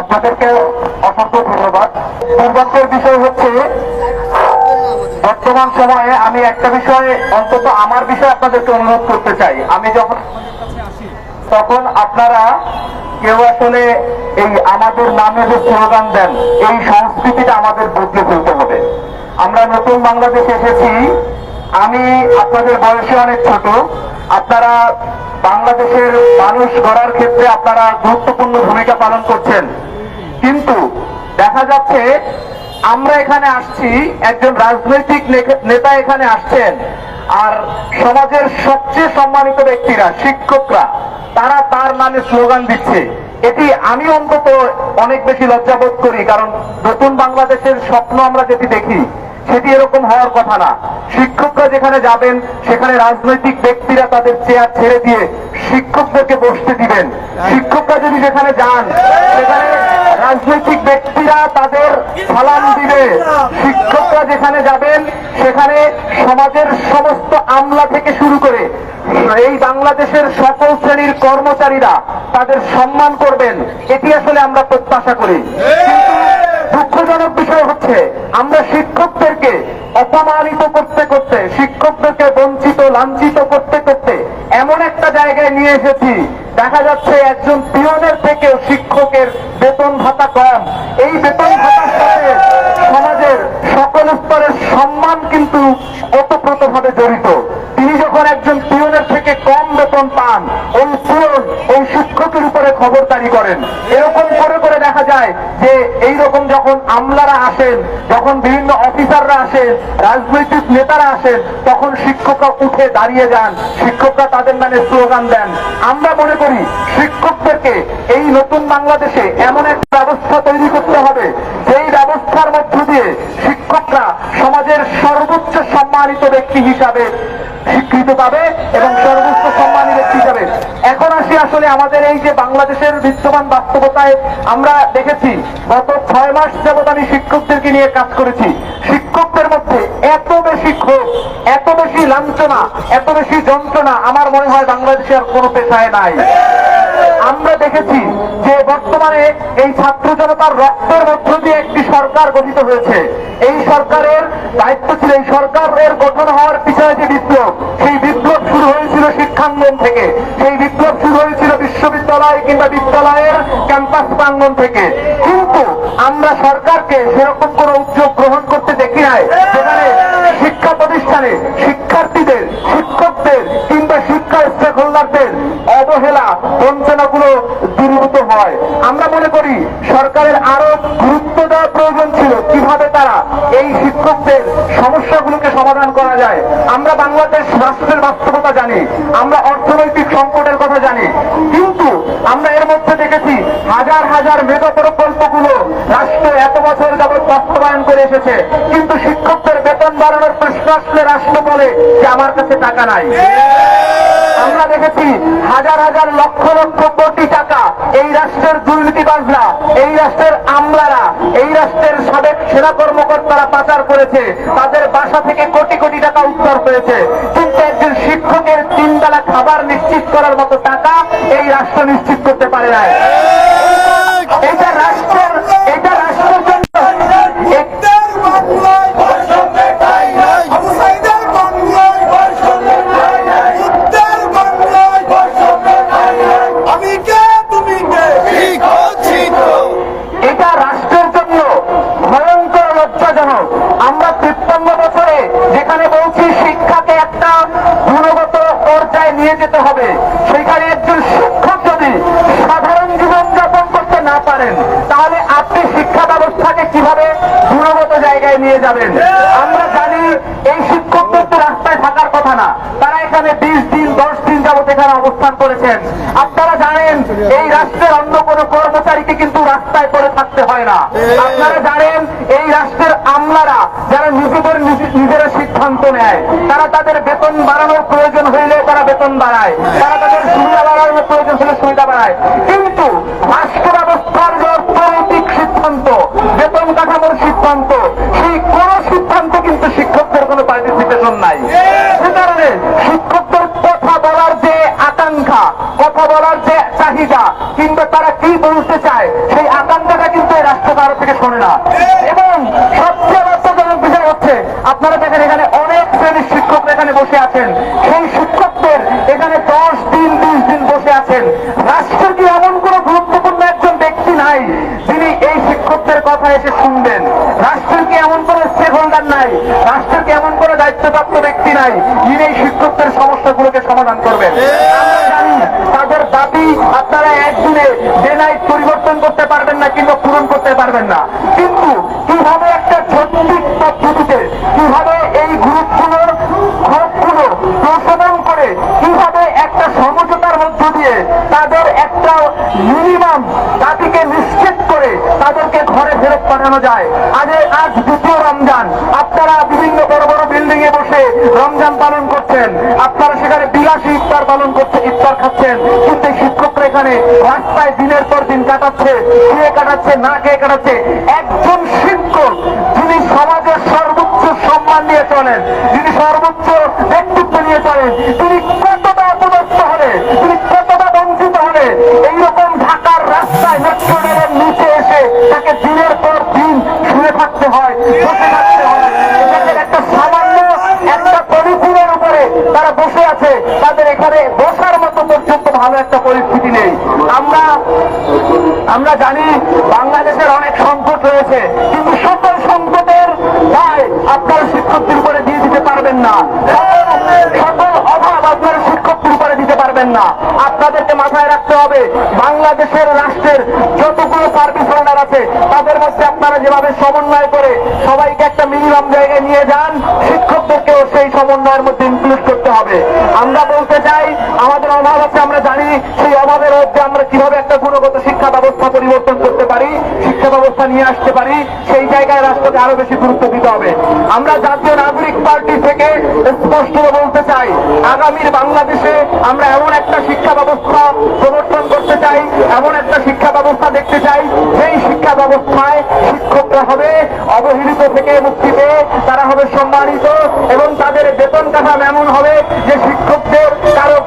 আপনাদেরকে অসংখ্য ধন্যবাদ। দুর্ভাগ্যের বিষয় হচ্ছে, বর্তমান সময়ে আমি একটা বিষয়ে অন্তত আমার বিষয়ে আপনাদেরকে অনুরোধ করতে চাই। আমি যখন তখন আপনারা কেউ আসলে এই আমাদের নামে যে স্লোগান দেন, এই সংস্কৃতিটা আমাদের বদলে ফেলতে হবে। আমরা নতুন বাংলাদেশে এসেছি। আমি আপনাদের বয়সে অনেক ছোট। আপনারা বাংলাদেশের মানুষ গড়ার ক্ষেত্রে আপনারা গুরুত্বপূর্ণ ভূমিকা পালন করছেন। কিন্তু দেখা যাচ্ছে, আমরা এখানে আসছি, একজন রাজনৈতিক নেতা এখানে আসছেন, আর সমাজের সবচেয়ে সম্মানিত ব্যক্তিরা, শিক্ষকরা, তারা তার নামে স্লোগান দিচ্ছে। এটি আমি অন্তত অনেক বেশি লজ্জাবোধ করি, কারণ নতুন বাংলাদেশের স্বপ্ন আমরা যেটি দেখি সেটি এরকম হওয়ার কথা না। শিক্ষকরা যেখানে যাবেন, সেখানে রাজনৈতিক ব্যক্তিরা তাদের চেয়ার ছেড়ে দিয়ে শিক্ষকদেরকে বসতে দিবেন। শিক্ষকরা যদি যেখানে যান, সেখানে রাজনৈতিক ব্যক্তিরা তাদের সালাম দিবে। শিক্ষকরা যেখানে যাবেন, সেখানে সমাজের সমস্ত আমলা থেকে শুরু করে এই বাংলাদেশের সকল শ্রেণির কর্মচারীরা তাদের সম্মান করবেন। এটি আসলে আমরা প্রত্যাশা করি। দুঃখজনক বিষয় হচ্ছে, আমরা শিক্ষকদেরকে অপমানিত করতে করতে, শিক্ষকদেরকে বঞ্চিত, লাঞ্ছিত করতে করতে এমন একটা জায়গায় নিয়ে এসেছি। দেখা যাচ্ছে একজন পিয়নের থেকেও শিক্ষকের বেতন ভাতা কম। এই বেতন ভাতার সাথে সমাজের সকল স্তরের সম্মান কিন্তু ওতপ্রোতভাবে জড়িত। তিনি যখন একজন পিয়নের থেকে কম বেতন পান, ওই পিয়ন ওই শিক্ষকের উপরে খবরদারি করেন। এরকম যে এই রকম যখন আমলারা আসেন, যখন বিভিন্ন অফিসাররা আসেন, রাজনৈতিক নেতারা আসেন, তখন শিক্ষকরা উঠে দাঁড়িয়ে যান। শিক্ষকরা তাদের নামে স্লোগান দেন। আমরা মনে করি শিক্ষকদেরকে এই নতুন বাংলাদেশে এমন এক ব্যবস্থা তৈরি করতে হবে যেই ব্যবস্থার মধ্য দিয়ে শিক্ষকরা সমাজের সর্বোচ্চ সম্মানিত ব্যক্তি হিসাবে স্বীকৃত পাবে এবং সর্বোচ্চ সম্মানী ব্যক্তি হিসাবে এখন আসি আসলে আমাদের এই যে বাংলাদেশের বিদ্যমান বাস্তবতায় আমরা দেখেছি, গত ছয় মাস যাবৎ আমি শিক্ষকদেরকে নিয়ে কাজ করেছি। শিক্ষকদের মধ্যে এত বেশি ক্ষোভ, এত বেশি লাঞ্ছনা, এত বেশি যন্ত্রণা আমার মনে হয় বাংলাদেশে আর কোনো পেশায় নাই। আমরা দেখেছি যে বর্তমানে এই ছাত্র জনতার রক্তের মধ্য দিয়ে একটি সরকার গঠিত হয়েছে। এই সরকারের দায়িত্ব ছিল, এই সরকারের গঠন হওয়ার পিছনে যে বিপ্লব, সেই বিপ্লব শিক্ষাঙ্গন থেকে। সেই বিপ্লব শুরু হয়েছিল বিশ্ববিদ্যালয় কিংবা বিদ্যালয়ের ক্যাম্পাস প্রাঙ্গন থেকে। কিন্তু আমরা সরকারকে সেরকম কোন উদ্যোগ গ্রহণ করতে দেখি নাই, যেখানে শিক্ষা প্রতিষ্ঠানে শিক্ষার্থীদের, শিক্ষকদের কিংবা শিক্ষা স্টেক হোল্ডারদের অবহেলা বঞ্চনাগুলো দূরীভূত হয়। আমরা মনে করি সরকারের আরও গুরুত্ব দেওয়া প্রয়োজন ছিল। শিক্ষকদের সমস্যাগুলোকে সমাধান করা যায়। আমরা বাংলাদেশ রাষ্ট্রের বাস্তবতা জানি। আমরা অর্থনৈতিক সংকটের কথা জানি। হাজার হাজার মেগা প্রকল্পগুলো রাষ্ট্র এত বছর যাবৎ বাস্তবায়ন করে এসেছে। কিন্তু শিক্ষকদের বেতন বাড়ানোর প্রশ্ন আসলে রাষ্ট্র বলে যে আমার কাছে টাকা নাই। আমরা দেখেছি হাজার হাজার লক্ষ লক্ষ কোটি টাকা এই রাষ্ট্রের দুর্নীতিবাজরা, এই রাষ্ট্রের আমলারা, এই রাষ্ট্রের সাবেক সেনা কর্মকর্তারা পাচার করেছে। তাদের বাসা থেকে কোটি কোটি টাকা উদ্ধার হয়েছে। কিন্তু একজন শিক্ষকের তিন বেলা খাবার নিশ্চিত করার মতো টাকা এই রাষ্ট্র নিশ্চিত করতে পারে না এটা না। তারা এখানে বিশ দিন, দশ দিন যাবত এখানে অবস্থান করেছেন। আপনারা জানেন, এই রাষ্ট্রের অন্য কোনো কর্মচারীকে কিন্তু রাস্তায় পড়ে থাকতে হয় না। আপনারা জানেন, এই রাষ্ট্রের আমলারা যারা নিজেদের নিজেরা সিদ্ধান্ত নেয়, তারা তাদের বেতন বাড়ানোর প্রয়োজন হইলে তারা বেতন বাড়ায়। তারা তাদের সুবিধা বাড়ানোর প্রয়োজন হলে সুবিধা বাড়ায়। কিন্তু রাষ্ট্র ব্যবস্থার যে অর্থনৈতিক সিদ্ধান্ত, বেতন কাঠামোর সিদ্ধান্ত, সেই কোন সিদ্ধান্ত কিন্তু শিক্ষকদের কোনো পার্টিসিপেশন নাই। শিক্ষকদের কথা বলার যে আকাঙ্ক্ষা, কথা বলার যে চাহিদা, কিংবা তারা কি বলতে চায়, সেই আকাঙ্ক্ষাটা কিন্তু এই রাষ্ট্র কারও থেকে শোনে না। এবং সবচেয়ে লজ্জাজনক বিষয় হচ্ছে, আপনারা দেখেন এখানে অনেক শ্রেণির শিক্ষকরা এখানে বসে আছেন। সেই শিক্ষকদের এখানে দশ দিন, বিশ দিন বসে আছেন। রাষ্ট্রের কি এমন কোনো গুরুত্বপূর্ণ একজন ব্যক্তি নাই, যিনি এই শিক্ষকদের কথা এসে শুনবেন? রাষ্ট্রের কি এমন কোনো স্টেক হোল্ডার নাই? রাষ্ট্রের কি এমন কোনো দায়িত্বপ্রাপ্ত নাই যিনি শিক্ষকদের সমস্যাগুলোকে সমাধান করবেন। তাদের দাবি আপনারা একদিনে ডে নাইট পরিবর্তন করতে পারবেন না কিংবা পূরণ করতে পারবেন না। কিন্তু কীভাবে একটা জৈবিক পদ্ধতিতে কীভাবে এই গ্রুপগুলোর গ্রুপগুলো প্রশোধন করে কীভাবে একটা সমঝোতার মধ্য দিয়ে তাদের একটা মিনিমাম দাবিকে নিশ্চিত করে তাদেরকে ঘরে ফেরত পাঠানো যায় বিল্ডিং রমজান পালন করছেন। আপনারা সেখানে বিলাসী ইফতার পালন করছে ইফতার খাচ্ছেন। কিন্তু শিক্ষকরা এখানে রাস্তায় দিনের পর দিন কাটাচ্ছে খেয়ে কাটাচ্ছে না খেয়ে কাটাচ্ছে। একজন শিক্ষক যিনি সমাজের সর্বোচ্চ সম্মান নিয়ে চলেন, যিনি সর্বোচ্চ ব্যক্তিত্ব নিয়ে চলেন, তিনি কতটা অপদস্থ হলে, তিনি কতটা বঞ্চিত হলে, এইরকম ঢাকার রাস্তায় মেট্রো নিচে এসে তাকে দিনের পর দিন শুয়ে থাকতে হয়। বসে থাকতে আছে। তাদের এখানে বসার মতো পর্যন্ত ভালো একটা পরিস্থিতি নেই। আমরা আমরা জানি বাংলাদেশের অনেক সংকট হবে। বাংলাদেশের রাষ্ট্রের যতগুলো সার্ভিস হোল্ডার আছে, তাদের মধ্যে আপনারা যেভাবে সমন্বয় করে সবাইকে একটা মিনিমাম জায়গায় নিয়ে যান, শিক্ষকদেরকেও সেই সমন্বয়ের মধ্যে ইনক্লুড করতে হবে। আমরা বলতে চাই, আমাদের অভাব আছে, আমরা জানি, সেই অভাবের মধ্যে আমরা কীভাবে একটা গুণগত শিক্ষা ব্যবস্থা পরিবর্তন করতে পারি, শিক্ষা ব্যবস্থা নিয়ে আসতে পারি। রাষ্ট্রকে আরও বেশি গুরুত্ব দিতে হবে। আমরা জাতীয় নাগরিক পার্টি থেকে স্পষ্ট বলতে চাই, আগামীর বাংলাদেশে আমরা এমন একটা শিক্ষা ব্যবস্থা প্রবর্তন করতে চাই, এমন একটা শিক্ষা ব্যবস্থা দেখতে চাই সেই শিক্ষা ব্যবস্থায় শিক্ষকরা হবে, অবহেলিত থেকে মুক্তি পেয়ে তারা হবে সম্মানিত এবং তাদের বেতন কাঠাম এমন হবে যে শিক্ষকদের কারও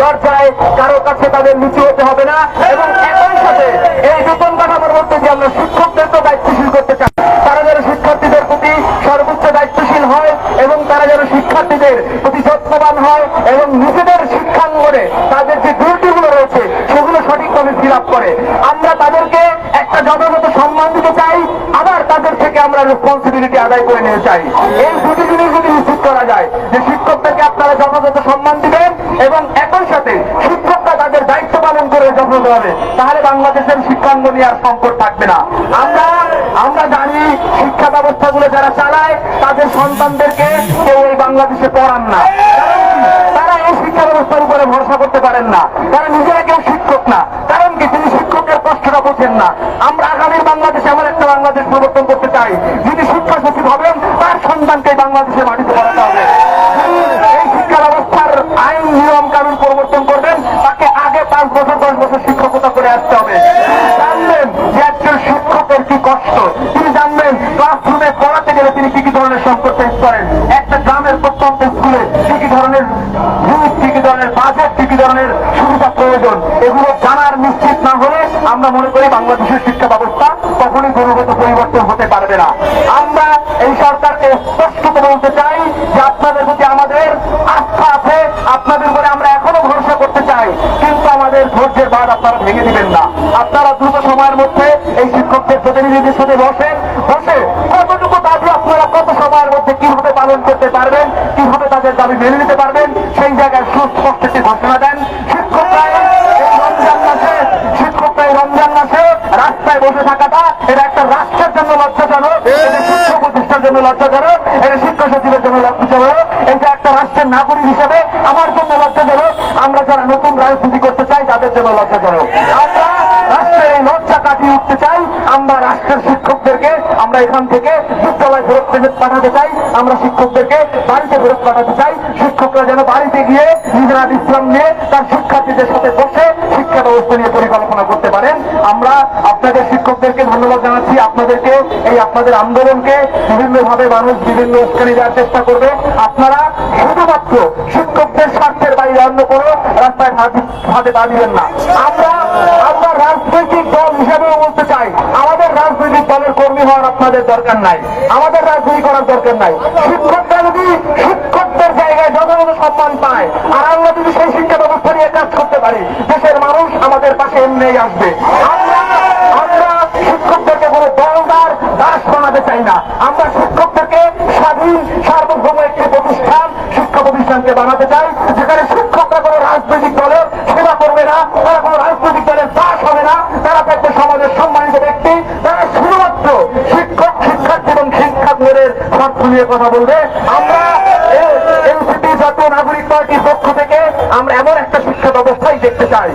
দরজায় কারও কাছে তাদের নিচু হতে হবে না এবং নিতে চাই এই দুটি জিনিস যদি নিশ্চিত করা যায় যে শিক্ষকদেরকে আপনারা যথাযথ সম্মান দিবেন এবং একই সাথে শিক্ষকরা তাদের দায়িত্ব পালন করে যথাযথভাবে তাহলে বাংলাদেশের শিক্ষাঙ্গনে আর সংকট থাকবে না। আমরা আমরা জানি শিক্ষা ব্যবস্থাগুলো যারা চালায়, তাদের সন্তানদেরকে কেউ এই বাংলাদেশে পড়ান না। তারা এই শিক্ষা ব্যবস্থার উপরে ভরসা করতে পারেন না। তারা নিজেরা কেউ শিক্ষক না। শিক্ষকের কষ্টটা না। আমরা আগামীর বাংলাদেশে এমন একটা বাংলাদেশ প্রবর্তন করতে চাই, যিনি শিক্ষা সচিব হবেন, তার সন্তানকে বাংলাদেশে মাটিতে পড়াতে হবে। এই শিক্ষা ব্যবস্থার আইন, নিয়ম, কানুন পরিবর্তন করবেন, তাকে আগে পাঁচ বছর, দশ বছর শিক্ষকতা করে আসতে হবে। জানবেন যে একজন শিক্ষকের কি কষ্ট। তিনি জানবেন ক্লাসরুমে পড়াতে গেলে তিনি কি কি ধরনের সংকট ফেস করেন। একটা গ্রামের প্রত্যন্ত স্কুলে কি কি ধরনের কি কি ধরনের বাজেট কি কি ধরনের সুবিধা প্রয়োজন এগুলো জানার নিশ্চিত না হলে আমরা মনে করি বাংলাদেশের শিক্ষা ব্যবস্থা কখনোই গুণগত পরিবর্তন হতে পারবে না। আমরা এই সরকারকে স্পষ্ট করে বলতে চাই যে আপনাদের প্রতি আমাদের আস্থা আছে, আপনাদের উপরে আমরা এখনও ভরসা করতে চাই, কিন্তু আমাদের ধৈর্যের বাদ আপনারা ভেঙে দিবেন না। আপনারা দ্রুত সময়ের মধ্যে এই শিক্ষকদের প্রতিনিধিদের সাথে বসেন। বসে কতটুকু দাবি আপনারা কত সময়ের মধ্যে কীভাবে পালন করতে পারবেন, কীভাবে তাদের দাবি মেনে নিতে পারবেন সেই জায়গায় সুস্পষ্ট একটি ঘোষণা দেন শিক্ষকরা এই রমজান মাসে শিক্ষকরা এই রমজান মাসে রাস্তায় বসে থাকাটা এটা একটা রাষ্ট্রের জন্য লজ্জাজনক এটা শিক্ষা প্রতিষ্ঠার জন্য লজ্জাজনক এটা শিক্ষা সচিবের জন্য লজ্জাজনক এটা একটা রাষ্ট্রের নাগরিক হিসেবে আমার জন্য লজ্জাজনক আমরা যারা নতুন রাজনীতি করতে চাই, তাদের জন্য লজ্জাজনক আমরা রাষ্ট্রের এই লজ্জা কাটিয়ে উঠতে চাই, আমরা রাষ্ট্রের শিক্ষকদেরকে আমরা এখান থেকে বিদ্যালয় ফেরত পাঠাতে চাই, আমরা শিক্ষকদেরকে বাড়িতে ফেরত পাঠাতে চাই। শিক্ষকরা যেন বাড়িতে গিয়ে নিজেরা ইসলাম নিয়ে তার শিক্ষার্থীদের সাথে বসে শিক্ষা ব্যবস্থা নিয়ে পরিকল্পনা করতে পারেন। আমরা আপনাদের শিক্ষকদেরকে ধন্যবাদ জানাচ্ছি। আপনাদেরকে, এই আপনাদের আন্দোলনকে বিভিন্ন ভাবে মানুষ বিভিন্ন উস্কানি দেওয়ার চেষ্টা করবে। আপনারা শুধুমাত্র শিক্ষকদের স্বার্থের বাইরে অন্য কোনো রাস্তায় হাতে দিবেন না। আমরা আমরা রাজনৈতিক দল হিসেবে বলতে চাই, আমাদের রাজনৈতিক দলের কর্মী হওয়ার আপনাদের দরকার নাই। আমাদের রাজনীতি করার দরকার নাই। শিক্ষকরা যদি শিক্ষকদের জায়গায় যথাযথ সম্মান পায়, আর আমরা যদি সেই শিক্ষা ব্যবস্থা নিয়ে কাজ করতে পারি, দেশের মানুষ আমাদের পাশে এমনিই আসবে। আমরা দাস বানাতে চাই না। আমরা শিক্ষকদেরকে স্বাধীন, সার্বভৌম একটি প্রতিষ্ঠান শিক্ষা প্রতিষ্ঠানকে বানাতে চাই, যেখানে শিক্ষকরা কোনো রাজনৈতিক দলের সেবা করবে না, তারা কোনো রাজনৈতিক দলের দাস হবে না, তারা থাকবে সমাজের সম্মানিত ব্যক্তি, তারা শুধুমাত্র শিক্ষক, শিক্ষার্থী এবং শিক্ষা শিক্ষার্থীদের স্বার্থ নিয়ে কথা বলবে। আমরা এনসিপি জাতীয় নাগরিক পার্টির পক্ষ থেকে আমরা এমন একটা শিক্ষা ব্যবস্থাই দেখতে চাই।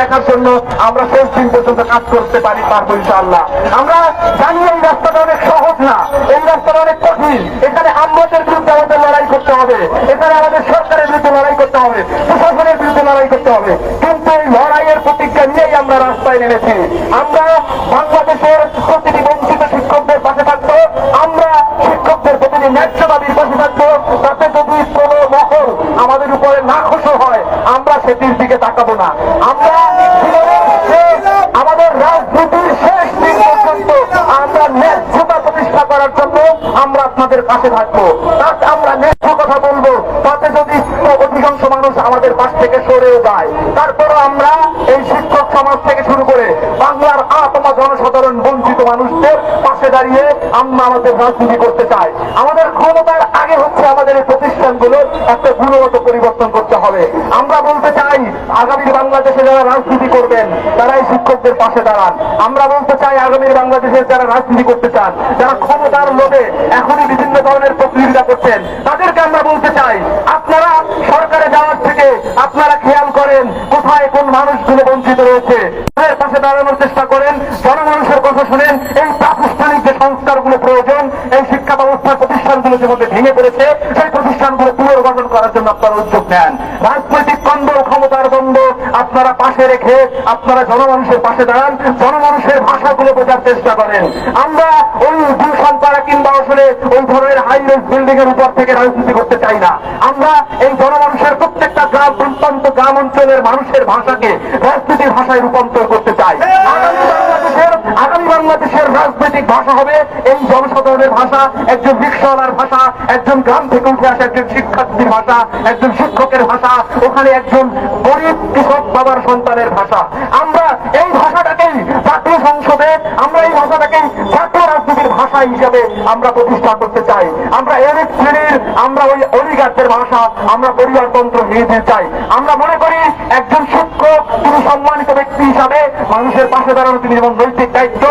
দেখার জন্য আমরা শেষ দিন পর্যন্ত কাজ করতে পারি পারব ইনশাআল্লাহ। আমরা জানি এই রাস্তাটা অনেক সহজ না, এই রাস্তাটা অনেক কঠিন। এখানে আমলাদের বিরুদ্ধে আমাদের লড়াই করতে হবে, এখানে আমাদের সরকারের বিরুদ্ধে লড়াই করতে হবে, প্রশাসনের বিরুদ্ধে লড়াই করতে হবে কিন্তু এই লড়াইয়ের প্রতিজ্ঞা নিয়েই আমরা রাস্তায় নেমেছি আমরা বাংলাদেশের প্রতিটি বঞ্চিত শিক্ষকদের পাশে থাকব আমরা শিক্ষকদের প্রতিটি ন্যায্য দাবির পাশে থাকব তাতে যদি কোনো মহল আমাদের উপরে না খুশি হয় আমরা সেটির দিকে তাকাবো না আমরা জীবনের শেষ, আমাদের রাজনীতির শেষ দিন পর্যন্ত আমরা ন্যায্যতা প্রতিষ্ঠা করার জন্য আমরা আপনাদের পাশে থাকব। তাতে আমরা ন্যায্য কথা বলব, তাতে যদি অধিকাংশ মানুষ আমাদের পাশ থেকে সরেও যায়। তারপর আমরা এই শিক্ষক সমাজ থেকে শুরু করে বাংলার আত্মা জনসাধারণ বঞ্চিত মানুষদের পাশে দাঁড়িয়ে আমরা আমাদের রাজনীতি করতে চাই আমাদের ক্ষমতার আগে হচ্ছে আমাদের এই প্রতিষ্ঠানগুলো একটা গুণগত পরিবর্তন করতে হবে। আমরা বলতে চাই আগামী বাংলাদেশে যারা রাজনীতি করবেন তারা এই শিক্ষকদের পাশে দাঁড়ান। আমরা বলতে চাই আগামী বাংলাদেশের যারা রাজনীতি করতে চান, যারা ক্ষমতার লোভে এখনই বিভিন্ন ধরনের প্রতিযোগিতা করছেন, তাদেরকে আমরা বলতে চাই, আপনারা সরকারে যাওয়ার থেকে আপনারা খেয়াল করেন কোথায় কোন মানুষগুলো বঞ্চিত রয়েছে। তাদের পাশে দাঁড়ানোর চেষ্টা করেন, জনমানুষের কথা শুনেন, এই প্রাতিষ্ঠানিক যে সংস্কারগুলো প্রয়োজন, এই শিক্ষা ব্যবস্থার প্রতিষ্ঠানগুলো যে মধ্যে ভেঙে পড়েছে, সেই প্রতিষ্ঠানগুলো পুনর্গঠন করার জন্য আপনারা উদ্যোগ নেন। রাজনৈতিক দ্বন্দ্ব ক্ষমতার দ্বন্দ্ব আপনারা পাশে রেখে আপনারা জনমানুষের পাশে দাঁড়ান, জনমানুষের ভাষাগুলো বোঝার চেষ্টা করেন। আমরা ওই গুলশান পাড়া কিংবা আসলে ওই ধরনের হাইরেস বিল্ডিং এর উপর থেকে রাজনীতি করতে চাই না। আমরা এই জনমানুষের প্রত্যেকটা গ্রাম প্রত্যন্ত গ্রাম অঞ্চলের মানুষের ভাষাকে রাজনীতির ভাষায় রূপান্তর করতে চাই। বাংলাদেশের রাজনৈতিক ভাষা হবে, এই জনসাধারণের ভাষা একজন রিক্সাওয়ালার ভাষা, একজন গ্রাম থেকে উঠে আসা একজন শিক্ষার্থীর ভাষা, একজন শিক্ষকের ভাষা, ওখানে একজন গরিব কৃষক বাবার সন্তানের ভাষা। আমরা এই ভাষাটাকেই জাতীয় সংসদে, আমরা এই ভাষাটাকেই জাতীয় রাজনীতির ভাষা হিসেবে আমরা প্রতিষ্ঠা করতে চাই। আমরা এলিট শ্রেণির, আমরা ওই অলিগারদের ভাষা, আমরা পরিবারতন্ত্র নিয়ে চাই। আমরা মনে করি একজন শিক্ষক, তিনি সম্মানিত ব্যক্তি হিসাবে মানুষের পাশে দাঁড়ানো, তিনি যেমন নৈতিক দায়িত্ব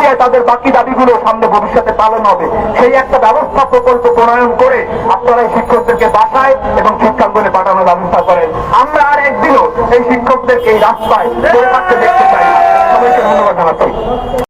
প্রক্রিয়ায় তাদের বাকি দাবিগুলো সামনে ভবিষ্যতে পালন হবে। সেই একটা ব্যবস্থা প্রকল্প প্রণয়ন করে আপনারা এই শিক্ষকদেরকে বাসায় এবং শিক্ষাঙ্গনে পাঠানোর ব্যবস্থা করেন। আমরা আর একদিনও এই শিক্ষকদেরকে এই রাস্তায় দেখতে চাই। সবাইকে ধন্যবাদ জানাচ্ছি।